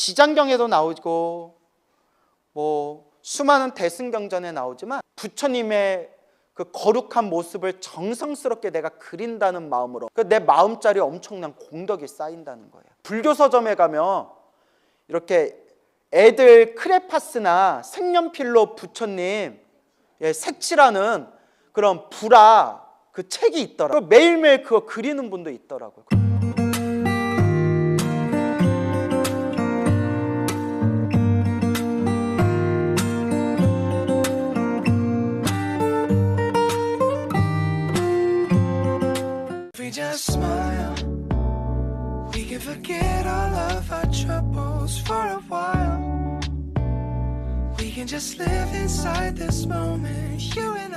지장경에도 나오고 뭐 수많은 대승경전에 나오지만 부처님의 그 거룩한 모습을 정성스럽게 내가 그린다는 마음으로 그 내 마음짜리 엄청난 공덕이 쌓인다는 거예요. 불교 서점에 가면 이렇게 애들 크레파스나 색연필로 부처님 예, 색칠하는 그런 불화 그 책이 있더라고요. 매일매일 그거 그리는 분도 있더라고요. We just smile, we can forget all of our troubles for a while. We can just live inside this moment, you and.